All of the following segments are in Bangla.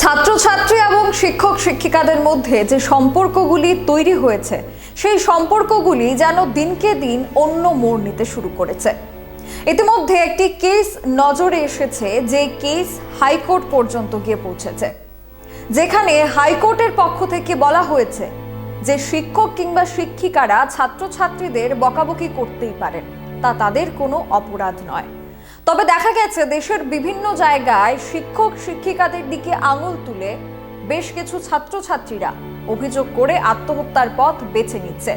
ছাত্রছাত্রী এবং শিক্ষক শিক্ষিকাদের মধ্যে যে সম্পর্কগুলি তৈরি হয়েছে, সেই সম্পর্কগুলি যেন দিনকে দিন অন্য মোড় নিতে শুরু করেছে। ইতিমধ্যে একটি কেস নজরে এসেছে যে কেস হাইকোর্ট পর্যন্ত গিয়ে পৌঁছেছে। যেখানে হাইকোর্টের পক্ষ থেকে বলা হয়েছে যে শিক্ষক কিংবা শিক্ষিকারা ছাত্রছাত্রীদের বকাবকি করতেই পারেন, তা তাদের কোনো অপরাধ নয়। তবে দেখা গেছে দেশের বিভিন্ন জায়গায় শিক্ষক, শিক্ষিকাদের দিকে আঙুল তুলে বেশ কিছু ছাত্রছাত্রীরা অভিযোগ করে আত্মহত্যার পথ বেছে নিচ্ছে।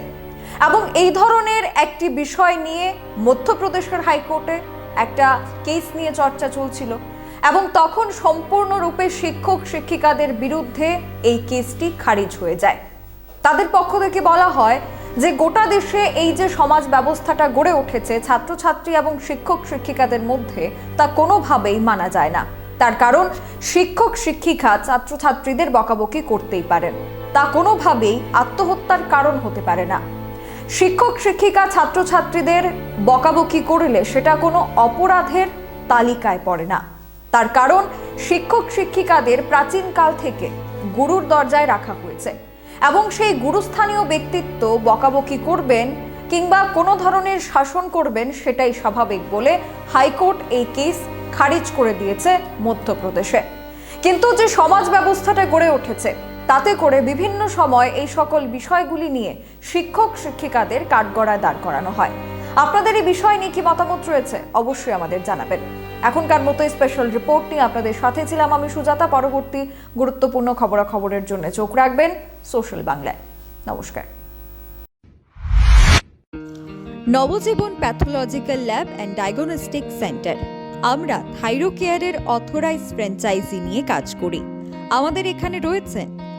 এবং এই ধরনের একটি বিষয় নিয়ে মধ্যপ্রদেশের হাইকোর্টে একটা কেস নিয়ে চর্চা চলছিল এবং তখন সম্পূর্ণরূপে শিক্ষক, শিক্ষিকাদের বিরুদ্ধে এই কেসটি খারিজ হয়ে যায়। তাদের পক্ষ থেকে বলা হয় যে গোটা দেশে এই যে সমাজ ব্যবস্থাটা গড়ে উঠেছে, ছাত্রছাত্রী এবং শিক্ষক শিক্ষিকাদের মধ্যে তা কোনোভাবেই মানা যায় না। তার কারণ, শিক্ষক শিক্ষিকা ছাত্রছাত্রীদের বকাবকি করতেই পারেন। তা কোনোভাবেই আত্মহত্যার কারণ হতে পারে না। শিক্ষক শিক্ষিকা ছাত্রছাত্রীদের বকাবকি করলে সেটা কোনো অপরাধের তালিকায় পড়ে না। তার কারণ, শিক্ষক শিক্ষিকাদের প্রাচীনকাল থেকে গুরুর দরজায় রাখা হয়েছে। এবং সেই গুরুস্থানীয় ব্যক্তিত্ব বকাবকি করবেন কিংবা কোনো ধরনের শাসন করবেন সেটাই স্বাভাবিক বলে হাইকোর্ট এই কেস খারিজ করে দিয়েছে মধ্যপ্রদেশে। কিন্তু যে সমাজ ব্যবস্থাটা গড়ে উঠেছে, তাতে করে বিভিন্ন সময় এই সকল বিষয়গুলি নিয়ে শিক্ষক, শিক্ষিকাদের কাঠগড়ায় দাঁড় করানো হয়। আপনাদের এই বিষয় নিয়ে কি মতামত রয়েছে, অবশ্যই আমাদের জানাবেন। এখনকার মতো স্পেশাল রিপোর্ট নিয়ে আপনাদের সাথে ছিলাম আমি সুজাতা। পরবর্তী গুরুত্বপূর্ণ খবরাখবরের জন্য চোখ রাখবেন সোশ্যাল বাংলায়। নমস্কার। Nabajiban pathological lab and diagnostic centre আমরা থাইরোকেয়ারের অথরাইজ ফ্র্যাঞ্চাইজি নিয়ে কাজ করি। আমাদের এখানে রয়েছেন